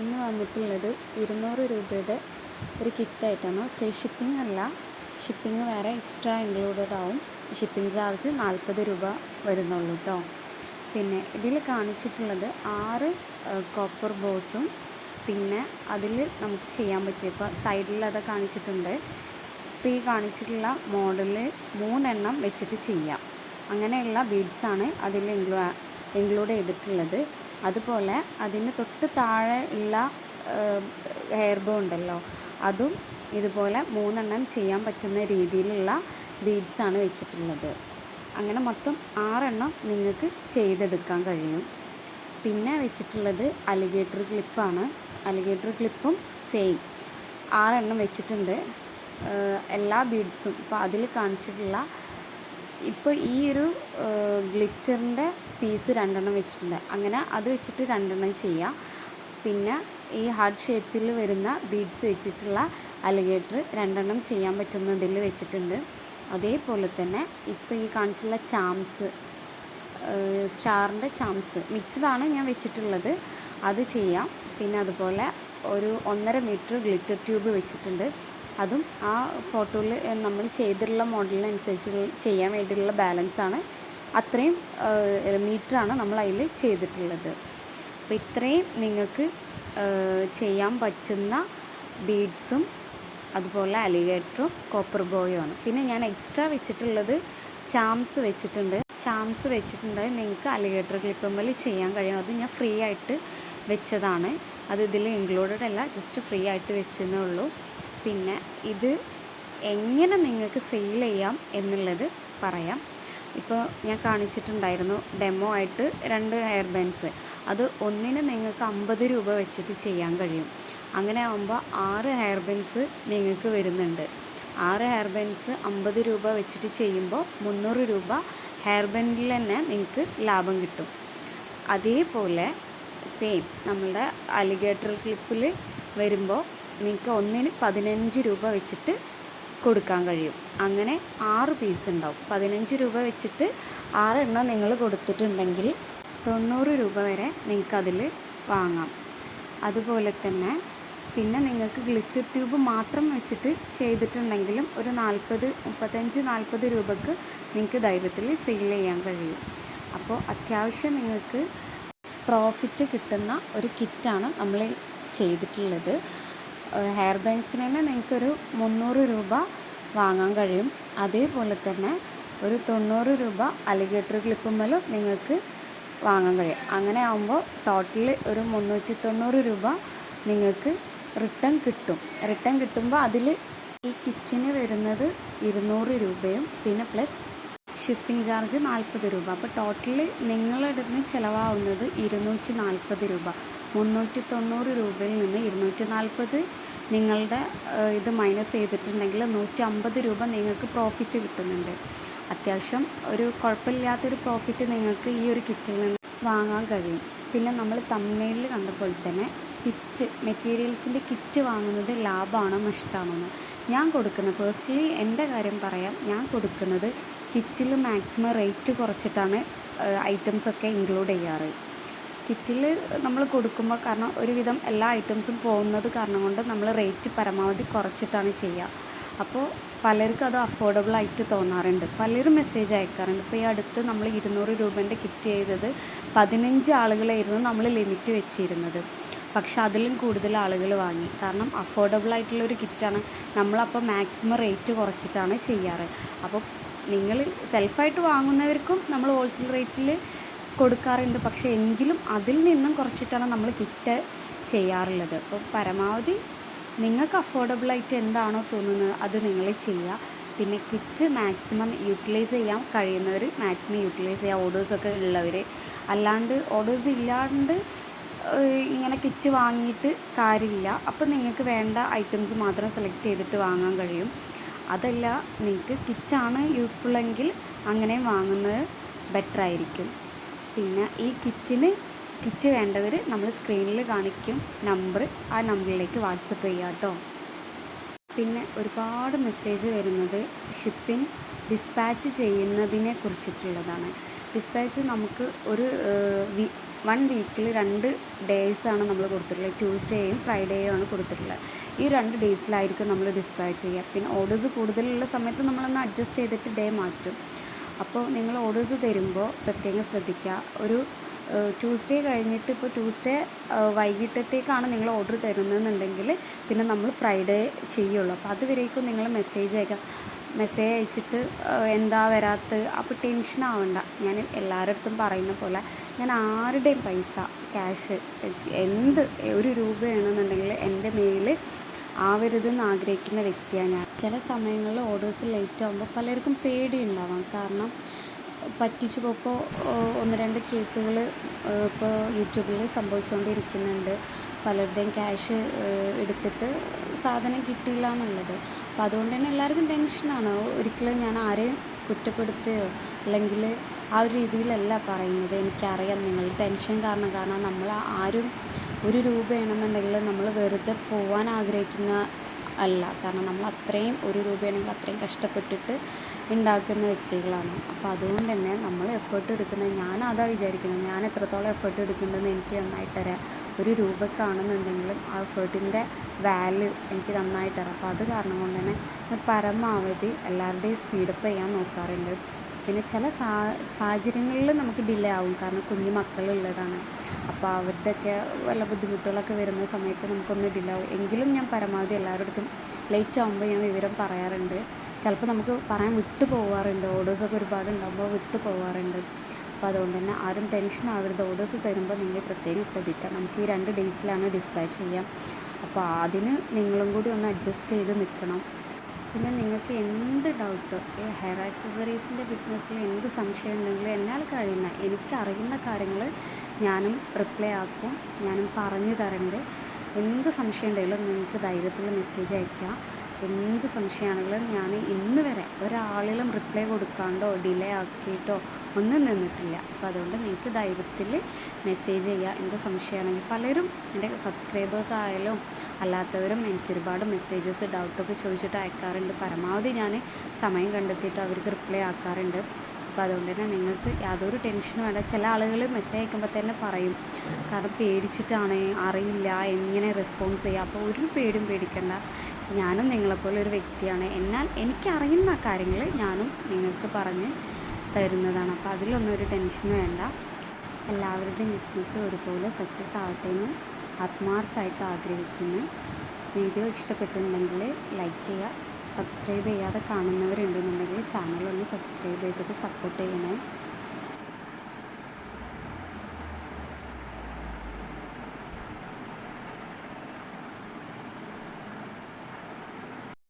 ഇന്ന് വന്നിട്ടുള്ളത് ഇരുന്നൂറ് രൂപയുടെ ഒരു കിറ്റായിട്ടാണ്. ഫ്രീ ഷിപ്പിംഗ് അല്ല. ഷിപ്പിംഗ് വേറെ എക്സ്ട്രാ ഇൻക്ലൂഡഡ് ആവും. ഷിപ്പിംഗ് ചാർജ് നാൽപ്പത് രൂപ വരുന്നുള്ളൂ കേട്ടോ പിന്നെ ഇതിൽ കാണിച്ചിട്ടുള്ളത് ആറ് കോപ്പർ ബോസും പിന്നെ അതിൽ നമുക്ക് ചെയ്യാൻ പറ്റും. ഇപ്പോൾ സൈഡിൽ അത് കാണിച്ചിട്ടുണ്ട്. ഇപ്പോൾ ഈ കാണിച്ചിട്ടുള്ള മോഡലിൽ മൂന്നെണ്ണം വെച്ചിട്ട് ചെയ്യാം. അങ്ങനെയുള്ള ബീഡ്സാണ് അതിൽ ഇൻക്ലൂ ഇൻക്ലൂഡ് ചെയ്തിട്ടുള്ളത്. അതുപോലെ അതിന് തൊട്ട് താഴെ ഉള്ള ഹെയർ ബോ ഉണ്ടല്ലോ അതും ഇതുപോലെ മൂന്നെണ്ണം ചെയ്യാൻ പറ്റുന്ന രീതിയിലുള്ള ബീഡ്സാണ് വെച്ചിട്ടുള്ളത്. അങ്ങനെ മൊത്തം ആറെണ്ണം നിങ്ങൾക്ക് ചെയ്തെടുക്കാൻ കഴിയും. പിന്നെ വെച്ചിട്ടുള്ളത് അലിഗേറ്റർ ക്ലിപ്പാണ് അലിഗേറ്റർ ക്ലിപ്പും സെയിം ആറെണ്ണം വെച്ചിട്ടുണ്ട്. എല്ലാ ബീഡ്സും ഇപ്പോൾ അതിൽ കാണിച്ചിട്ടുള്ള ഇപ്പോൾ ഈ ഒരു ഗ്ലിറ്ററിന്റെ പീസ് രണ്ടെണ്ണം വെച്ചിട്ടുണ്ട്. അങ്ങനെ അത് വെച്ചിട്ട് രണ്ടെണ്ണം ചെയ്യാം. പിന്നെ ഈ ഹാർട്ട് ഷേപ്പിൽ വരുന്ന ബീഡ്സ് വെച്ചിട്ടുള്ള അലിഗേറ്റർ രണ്ടെണ്ണം ചെയ്യാൻ പറ്റുന്നതിൽ വെച്ചിട്ടുണ്ട്. അതേപോലെ തന്നെ ഇപ്പോൾ ഈ കാണിച്ചുള്ള ചാംസ് സ്റ്റാറിന്റെ ചാംസ് മിക്സ്ഡാണ് ഞാൻ വെച്ചിട്ടുള്ളത്. അത് ചെയ്യാം. പിന്നെ അതുപോലെ ഒരു ഒന്നര മീറ്റർ ഗ്ലിറ്റർ ട്യൂബ് വെച്ചിട്ടുണ്ട്. അതും ആ ഫോട്ടോയിൽ നമ്മൾ ചെയ്തിട്ടുള്ള മോഡലിനനുസരിച്ച് ചെയ്യാൻ വേണ്ടിയിട്ടുള്ള ബാലൻസാണ് അത്രയും മീറ്ററാണ് നമ്മൾ അതിൽ ചെയ്തിട്ടുള്ളത്. അപ്പോൾ ഇത്രയും നിങ്ങൾക്ക് ചെയ്യാൻ പറ്റുന്ന ബീഡ്സും അതുപോലെ അലിഗേറ്ററും കോപ്പർ ബോയുമാണ് പിന്നെ ഞാൻ എക്സ്ട്രാ വെച്ചിട്ടുള്ളത് ചാംസ് വെച്ചിട്ടുണ്ട്. ചാംസ് വെച്ചിട്ടുണ്ട്. നിങ്ങൾക്ക് അലിഗേറ്റർ ക്ലിപ്പുമ്മൽ ചെയ്യാൻ കഴിയും. അത് ഞാൻ ഫ്രീ ആയിട്ട് വെച്ചതാണ്. അത് ഇതിൽ ഇൻക്ലൂഡഡ് അല്ല ജസ്റ്റ് ഫ്രീ ആയിട്ട് വെച്ചെന്നേ ഉള്ളൂ. പിന്നെ ഇത് എങ്ങനെ നിങ്ങൾക്ക് സെയിൽ ചെയ്യാം എന്നുള്ളത് പറയാം. ഇപ്പോൾ ഞാൻ കാണിച്ചിട്ടുണ്ടായിരുന്നു ഡെമോ ആയിട്ട് രണ്ട് ഹെയർ ബാൻഡ്സ് അത് ഒന്നിന് നിങ്ങൾക്ക് അമ്പത് രൂപ വെച്ചിട്ട് ചെയ്യാൻ കഴിയും. അങ്ങനെ ആകുമ്പോൾ ആറ് ഹെയർ ബാൻഡ്സ് നിങ്ങൾക്ക് വരുന്നുണ്ട്. ആറ് ഹെയർ ബാൻഡ്സ് അമ്പത് രൂപ വെച്ചിട്ട് ചെയ്യുമ്പോൾ മുന്നൂറ് രൂപ ഹെയർ ബാൻഡിൽ തന്നെ നിങ്ങൾക്ക് ലാഭം കിട്ടും. അതേപോലെ സെയിം നമ്മളുടെ അലിഗേറ്റർ ക്ലിപ്പിൽ വരുമ്പോൾ നിങ്ങൾക്ക് ഒന്നിന് പതിനഞ്ച് രൂപ വെച്ചിട്ട് കൊടുക്കാൻ കഴിയും. അങ്ങനെ ആറ് പീസ് ഉണ്ടാവും. പതിനഞ്ച് രൂപ വെച്ചിട്ട് ആറെണ്ണം നിങ്ങൾ കൊടുത്തിട്ടുണ്ടെങ്കിൽ തൊണ്ണൂറ് രൂപ വരെ നിങ്ങൾക്ക് അതിൽ വാങ്ങാം. അതുപോലെ തന്നെ പിന്നെ നിങ്ങൾക്ക് ഗ്ലിറ്റർ ട്യൂബ് മാത്രം വെച്ചിട്ട് ചെയ്തിട്ടുണ്ടെങ്കിലും ഒരു നാൽപ്പത് മുപ്പത്തഞ്ച് നാൽപ്പത് രൂപക്ക് നിങ്ങൾക്ക് ധൈര്യത്തിൽ സെയിൽ ചെയ്യാൻ കഴിയും. അപ്പോൾ അത്യാവശ്യം നിങ്ങൾക്ക് പ്രോഫിറ്റ് കിട്ടുന്ന ഒരു കിറ്റാണ് നമ്മൾ ചെയ്തിട്ടുള്ളത്. ഹെയർ ബാൻഡ്സിന് തന്നെ നിങ്ങൾക്കൊരു മുന്നൂറ് രൂപ വാങ്ങാൻ കഴിയും. അതേപോലെ തന്നെ ഒരു തൊണ്ണൂറ് രൂപ അലിഗേറ്റർ ക്ലിപ്പുമ്മലും നിങ്ങൾക്ക് വാങ്ങാൻ കഴിയും. അങ്ങനെ ആകുമ്പോൾ ടോട്ടൽ ഒരു മുന്നൂറ്റി തൊണ്ണൂറ് രൂപ നിങ്ങൾക്ക് റിട്ടേൺ കിട്ടും. റിട്ടേൺ കിട്ടുമ്പോൾ അതിൽ ഈ കിച്ചന് വരുന്നത് ഇരുന്നൂറ് രൂപയും പിന്നെ പ്ലസ് ഷിപ്പിംഗ് ചാർജ് നാൽപ്പത് രൂപ. അപ്പോൾ ടോട്ടൽ നിങ്ങളുടെ അടുത്ത് ചിലവാകുന്നത് ഇരുന്നൂറ്റി നാൽപ്പത് രൂപ. മുന്നൂറ്റി തൊണ്ണൂറ് രൂപയിൽ നിന്ന് ഇരുന്നൂറ്റി നാൽപ്പത് നിങ്ങളുടെ ഇത് മൈനസ് ചെയ്തിട്ടുണ്ടെങ്കിൽ നൂറ്റി അമ്പത് രൂപ നിങ്ങൾക്ക് പ്രോഫിറ്റ് കിട്ടുന്നുണ്ട്. അത്യാവശ്യം ഒരു കുഴപ്പമില്ലാത്തൊരു പ്രോഫിറ്റ് നിങ്ങൾക്ക് ഈ ഒരു കിറ്റിൽ നിന്ന് വാങ്ങാൻ കഴിയും. പിന്നെ നമ്മൾ തമ്മനയിൽ കണ്ടപ്പോൾ തന്നെ കിറ്റ് മെറ്റീരിയൽസിന്റെ കിറ്റ് വാങ്ങുന്നത് ലാഭമാണോ നഷ്ടമാണോ ഞാൻ കൊടുക്കുന്ന പേഴ്സണലി എന്റെ കാര്യം പറയാം ഞാൻ കൊടുക്കുന്നത് കിറ്റിൽ മാക്സിമം റേറ്റ് കുറച്ചിട്ടാണ് ഐറ്റംസൊക്കെ ഇൻക്ലൂഡ് ചെയ്യാറ്. കിറ്റിൽ നമ്മൾ കൊടുക്കുമ്പോൾ കാരണം ഒരുവിധം എല്ലാ ഐറ്റംസും പോകുന്നത് കാരണം കൊണ്ട് നമ്മൾ റേറ്റ് പരമാവധി കുറച്ചിട്ടാണ് ചെയ്യുക. അപ്പോൾ പലർക്കും അത് അഫോർഡബിൾ ആയിട്ട് തോന്നാറുണ്ട്. പലരും മെസ്സേജ് അയക്കാറുണ്ട്. ഇപ്പോൾ ഈ അടുത്ത് നമ്മൾ ഇരുന്നൂറ് രൂപേന്റെ കിറ്റ് ചെയ്തത് പതിനഞ്ച് ആളുകളായിരുന്നു നമ്മൾ ലിമിറ്റ് വെച്ചിരുന്നത്. പക്ഷെ അതിലും കൂടുതൽ ആളുകൾ വാങ്ങി. കാരണം അഫോർഡബിൾ ആയിട്ടുള്ള ഒരു കിറ്റാണ് നമ്മളപ്പോൾ മാക്സിമം റേറ്റ് കുറച്ചിട്ടാണ് ചെയ്യാറ്. അപ്പോൾ നിങ്ങൾ സെൽഫായിട്ട് വാങ്ങുന്നവർക്കും നമ്മൾ ഹോൾസെയിൽ റേറ്റിൽ കൊടുക്കാറുണ്ട്. പക്ഷേ എങ്കിലും അതിൽ നിന്നും കുറച്ചിട്ടാണ് നമ്മൾ കിറ്റ് ചെയ്യാറുള്ളത്. അപ്പോൾ പരമാവധി നിങ്ങൾക്ക് അഫോർഡബിളായിട്ട് എന്താണോ തോന്നുന്നത് അത് നിങ്ങൾ ചെയ്യുക. പിന്നെ കിറ്റ് മാക്സിമം യൂട്ടിലൈസ് ചെയ്യാൻ കഴിയുന്നവർ മാക്സിമം യൂട്ടിലൈസ് ചെയ്യുക ഓർഡേഴ്സൊക്കെ ഉള്ളവർ. അല്ലാണ്ട് ഓർഡേഴ്സ് ഇല്ലാണ്ട് ഇങ്ങനെ കിറ്റ് വാങ്ങിയിട്ട് കാര്യമില്ല. അപ്പോൾ നിങ്ങൾക്ക് വേണ്ട ഐറ്റംസ് മാത്രം സെലക്ട് ചെയ്തിട്ട് വാങ്ങാൻ കഴിയും. അതല്ല നിങ്ങൾക്ക് കിറ്റാണ് യൂസ്ഫുൾ എങ്കിൽ അങ്ങനെയും വാങ്ങുന്നത് ബെറ്റർ ആയിരിക്കും. പിന്നെ ഈ കിറ്റിന് കിറ്റ് വേണ്ടവർ നമ്മൾ സ്ക്രീനിൽ കാണിക്കും നമ്പർ ആ നമ്പറിലേക്ക് വാട്സപ്പ് ചെയ്യുക കേട്ടോ. പിന്നെ ഒരുപാട് മെസ്സേജ് വരുന്നത് ഷിപ്പിംഗ് ഡിസ്പാച്ച് ചെയ്യുന്നതിനെ കുറിച്ചിട്ടുള്ളതാണ്. ഡിസ്പാച്ച് നമുക്ക് ഒരു വൺ വീക്കിൽ രണ്ട് ഡേയ്സാണ് നമ്മൾ കൊടുത്തിട്ടുള്ളത്. ട്യൂസ്ഡേയും ഫ്രൈഡേയും ആണ് കൊടുത്തിട്ടുള്ളത്. ഈ രണ്ട് ഡേയ്സിലായിരിക്കും നമ്മൾ ഡിസ്പാച്ച് ചെയ്യുക. പിന്നെ ഓർഡേഴ്സ് കൂടുതലുള്ള സമയത്ത് നമ്മളൊന്ന് അഡ്ജസ്റ്റ് ചെയ്തിട്ട് ഡേ മാറ്റും. അപ്പോൾ നിങ്ങൾ ഓർഡേഴ്സ് തരുമ്പോൾ പ്രത്യേകം ശ്രദ്ധിക്കുക. ഒരു ട്യൂസ്ഡേ കഴിഞ്ഞിട്ട് ഇപ്പോൾ ട്യൂസ്ഡേ വൈകിട്ടത്തേക്കാണ് നിങ്ങൾ ഓർഡർ തരുന്നതെന്നുണ്ടെങ്കിൽ പിന്നെ നമ്മൾ ഫ്രൈഡേ ചെയ്യുള്ളൂ. അപ്പോൾ അതുവരേക്കും നിങ്ങൾ മെസ്സേജ് അയക്കാം. മെസ്സേജ് അയച്ചിട്ട് എന്താ വരാത്ത അപ്പോൾ ടെൻഷൻ ആവണ്ട. ഞാൻ എല്ലാവരുടെ അടുത്തും പറയുന്ന പോലെ ഞാൻ ആരുടെയും പൈസ ക്യാഷ് എന്ത് ഒരു രൂപയാണെന്നുണ്ടെങ്കിൽ എന്റെ മെയിൽ ആവരുതെന്ന് ആഗ്രഹിക്കുന്ന വ്യക്തിയാണ് ഞാൻ. ചില സമയങ്ങളിൽ ഓർഡേഴ്സ് ലേറ്റ് ആകുമ്പോൾ പലർക്കും പേടി പേടിയുണ്ടാവാം. കാരണം പറ്റിച്ചു പോയപ്പോൾ ഒന്ന് രണ്ട് കേസുകൾ ഇപ്പോൾ യൂട്യൂബിൽ സംഭവിച്ചുകൊണ്ടിരിക്കുന്നുണ്ട്. പലരുടെയും ക്യാഷ് എടുത്തിട്ട് സാധനം കിട്ടിയില്ല എന്നുള്ളത്. അപ്പോൾ അതുകൊണ്ട് തന്നെ എല്ലാവർക്കും ടെൻഷനാണ് ഒരിക്കലും ഞാൻ ആരെയും കുറ്റപ്പെടുത്തുകയോ അല്ലെങ്കിൽ ആ ഒരു രീതിയിലല്ല പറയുന്നത്. എനിക്കറിയാം നിങ്ങൾ ടെൻഷൻ കാരണം. കാരണം നമ്മൾ ആരും ഒരു രൂപയാണെന്നുണ്ടെങ്കിൽ നമ്മൾ വെറുതെ പോവാൻ ആഗ്രഹിക്കുന്ന അല്ല. കാരണം നമ്മൾ അത്രയും ഒരു രൂപയാണെങ്കിൽ അത്രയും കഷ്ടപ്പെട്ടിട്ട് ഉണ്ടാക്കുന്ന വ്യക്തികളാണ്. അപ്പോൾ അതുകൊണ്ട് തന്നെ നമ്മൾ എഫേർട്ട് എടുക്കുന്നത് ഞാൻ അതാ വിചാരിക്കുന്നത് ഞാൻ എത്രത്തോളം എഫേർട്ട് എടുക്കുന്നുണ്ടെന്ന് എനിക്ക് നന്നായിട്ട് അറിയാം ഒരു രൂപക്കാണെന്നുണ്ടെങ്കിലും ആ എഫേർട്ടിന്റെ വാല്യൂ എനിക്ക് നന്നായിട്ട് അറിയാം അപ്പോൾ അത് കാരണം കൊണ്ട് തന്നെ പരമാവധി എല്ലാവരുടെയും സ്പീഡപ്പ് ചെയ്യാൻ നോക്കാറുണ്ട്. പിന്നെ ചില സാ സാഹചര്യങ്ങളിൽ നമുക്ക് ഡിലേ ആവും. കാരണം കുഞ്ഞു മക്കളുള്ളതാണ്. അപ്പോൾ അവരുടെയൊക്കെ വല്ല ബുദ്ധിമുട്ടുകളൊക്കെ വരുന്ന സമയത്ത് നമുക്കൊന്ന് ഡിലേ ആവും. എങ്കിലും ഞാൻ പരമാവധി എല്ലാവരുടെ ലേറ്റ് ആകുമ്പോൾ ഞാൻ വിവരം പറയാറുണ്ട്. ചിലപ്പോൾ നമുക്ക് പറയാൻ വിട്ടു പോകാറുണ്ട് ഓർഡേഴ്സൊക്കെ ഒരുപാട് ഉണ്ടാകുമ്പോൾ വിട്ടു പോകാറുണ്ട് അപ്പോൾ അതുകൊണ്ട് തന്നെ ആരും ടെൻഷൻ ആവരുത്. ഓർഡേഴ്സ് തരുമ്പോൾ നിങ്ങൾ പ്രത്യേകം ശ്രദ്ധിക്കുക. നമുക്ക് ഈ രണ്ട് ഡേയ്സിലാണ് ഡിസ്പാച്ച് ചെയ്യാം. അപ്പോൾ അതിന് നിങ്ങളും കൂടി ഒന്ന് അഡ്ജസ്റ്റ് ചെയ്ത് നിൽക്കണം. പിന്നെ നിങ്ങൾക്ക് എന്ത് ഡൗട്ട് ഈ ഹെയർ ആക്സസറീസിന്റെ ബിസിനസ്സിൽ എന്ത് സംശയം ഉണ്ടെങ്കിലും എന്നാൽ കഴിയുന്ന എനിക്കറിയുന്ന കാര്യങ്ങൾ ഞാനും റിപ്ലൈ ആക്കും ഞാനും പറഞ്ഞു തരണ്ട്. എന്ത് സംശയം ഉണ്ടെങ്കിലും നിങ്ങൾക്ക് ധൈര്യത്തിൽ മെസ്സേജ് അയക്കാം എന്ത് സംശയമാണെങ്കിലും ഞാൻ ഇന്ന് വരെ ഒരാളിലും റിപ്ലൈ കൊടുക്കാണ്ടോ ഡിലേ ആക്കിയിട്ടോ ഒന്നും നിന്നിട്ടില്ല. അപ്പോൾ അതുകൊണ്ട് നിങ്ങൾക്ക് ധൈര്യത്തിൽ മെസ്സേജ് ചെയ്യുക എന്ത് സംശയമാണെങ്കിൽ പലരും എന്റെ സബ്സ്ക്രൈബേഴ്സ് ആയാലും അല്ലാത്തവരും എനിക്ക് ഒരുപാട് മെസ്സേജസ് ഡൗട്ടൊക്കെ ചോദിച്ചിട്ട് അയക്കാറുണ്ട്. പരമാവധി ഞാൻ സമയം കണ്ടെത്തിയിട്ട് അവർക്ക് റിപ്ലൈ ആക്കാറുണ്ട്. അപ്പോൾ അതുകൊണ്ട് തന്നെ നിങ്ങൾക്ക് യാതൊരു ടെൻഷനും വേണ്ട. ചില ആളുകൾ മെസ്സേജ് അയക്കുമ്പോൾ തന്നെ പറയും. കാരണം പേടിച്ചിട്ടാണ് അറിയില്ല എങ്ങനെ റെസ്പോൺസ് ചെയ്യുക അപ്പോൾ ഒരു പേടിയും പേടിക്കണ്ട. ഞാനും നിങ്ങളെപ്പോലെ ഒരു വ്യക്തിയാണ്. എന്നാൽ എനിക്കറിയുന്ന കാര്യങ്ങൾ ഞാനും നിങ്ങൾക്ക് പറഞ്ഞ് തരുന്നതാണ്. അപ്പോൾ അതിലൊന്നും ഒരു ടെൻഷനും വേണ്ട. എല്ലാവരുടെയും ബിസിനസ് ഒരുപോലെ സക്സസ് ആവട്ടെ എന്ന് ആത്മാർത്ഥമായിട്ട് ആഗ്രഹിക്കുന്നു വീഡിയോ ഇഷ്ടപ്പെട്ടിട്ടുണ്ടെങ്കിൽ ലൈക്ക് ചെയ്യുക സബ്സ്ക്രൈബ് ചെയ്യാതെ കാണുന്നവരുണ്ടെന്നുണ്ടെങ്കിൽ ചാനൽ ഒന്ന് സബ്സ്ക്രൈബ് ചെയ്തിട്ട് സപ്പോർട്ട് ചെയ്യണേ.